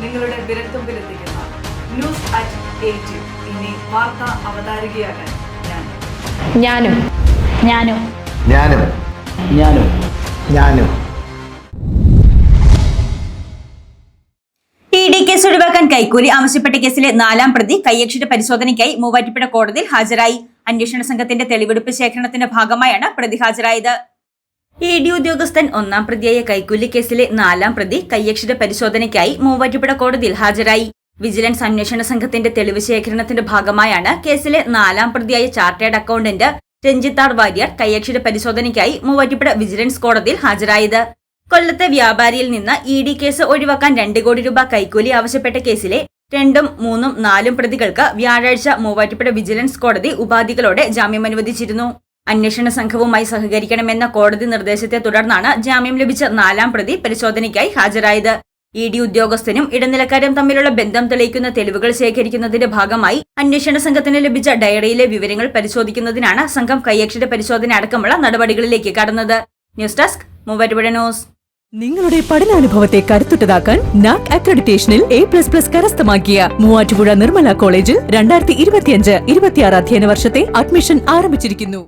നിങ്ങളുടെ വിരൽത്തുമ്പിലെത്തിക്കുന്ന. News at eight. ഇനി വാർത്ത അവതാരികയാകാൻ ഞാൻ. ഞാനും. ഞാനും. ഞാനും. ഞാനും. ഞാനും. ടി ഡി കേസ് ഒഴിവാക്കാൻ കൈക്കൂലി ആവശ്യപ്പെട്ട കേസിലെ നാലാം പ്രതി കൈയക്ഷര പരിശോധനയ്ക്കായി മൂവാറ്റുപുഴ കോടതിയിൽ ഹാജരായി. അന്വേഷണ സംഘത്തിന്റെ തെളിവെടുപ്പ് ശേഖരണത്തിന്റെ ഭാഗമായാണ് പ്രതി ഹാജരായത്. ഇ ഡി ഉദ്യോഗസ്ഥൻ ഒന്നാം പ്രതിയായ കൈക്കൂലി കേസിലെ നാലാം പ്രതി കൈയക്ഷര പരിശോധനയ്ക്കായി മൂവാറ്റുപുഴ കോടതിയിൽ ഹാജരായി. വിജിലൻസ് അന്വേഷണ സംഘത്തിന്റെ തെളിവ് ശേഖരണത്തിന്റെ ഭാഗമായാണ് കേസിലെ നാലാം പ്രതിയായ ചാർട്ടേഡ് അക്കൌണ്ടന്റ് രഞ്ജിത്താർ വാര്യർ കൈയക്ഷര പരിശോധനയ്ക്കായി മൂവാറ്റുപുഴ വിജിലൻസ് കോടതിയിൽ ഹാജരായത്. കൊല്ലത്തെ വ്യാപാരിയിൽ നിന്ന് ഇ ഡി കേസ് ഒഴിവാക്കാൻ രണ്ട് കോടി രൂപ കൈക്കൂലി ആവശ്യപ്പെട്ട കേസിലെ രണ്ടും മൂന്നും നാലും പ്രതികൾക്ക് വ്യാഴാഴ്ച മൂവാറ്റുപുഴ വിജിലൻസ് കോടതി ഉപാധികളോടെ ജാമ്യം അനുവദിച്ചിരുന്നു. അന്വേഷണ സംഘവുമായി സഹകരിക്കണമെന്ന കോടതി നിർദ്ദേശത്തെ തുടർന്നാണ് ജാമ്യം ലഭിച്ച നാലാം പ്രതി പരിശോധനയ്ക്കായി ഹാജരായത്. ഇ ഡി ഉദ്യോഗസ്ഥനും ഇടനിലക്കാരും തമ്മിലുള്ള ബന്ധം തെളിയിക്കുന്ന തെളിവുകൾ ശേഖരിക്കുന്നതിന്റെ ഭാഗമായി അന്വേഷണ സംഘത്തിന് ലഭിച്ച ഡയറിയിലെ വിവരങ്ങൾ പരിശോധിക്കുന്നതിനാണ് സംഘം കൈയക്ഷര പരിശോധന അടക്കമുള്ള നടപടികളിലേക്ക് കടന്നത്. News desk Muvattupuzha news. നിങ്ങളുടെ പഠനാനുഭവത്തെ കരുത്തുറ്റതാക്കാൻ നാക് അക്രഡിറ്റേഷനിൽ എ പ്ലസ് പ്ലസ് കരസ്ഥമാക്കിയ മൂവാറ്റുപുഴ നിർമ്മല കോളേജിൽ രണ്ടായിരത്തി ഇരുപത്തിയഞ്ച് ഇരുപത്തിയാറ് അധ്യയന വർഷത്തെ അഡ്മിഷൻ ആരംഭിച്ചിരിക്കുന്നു.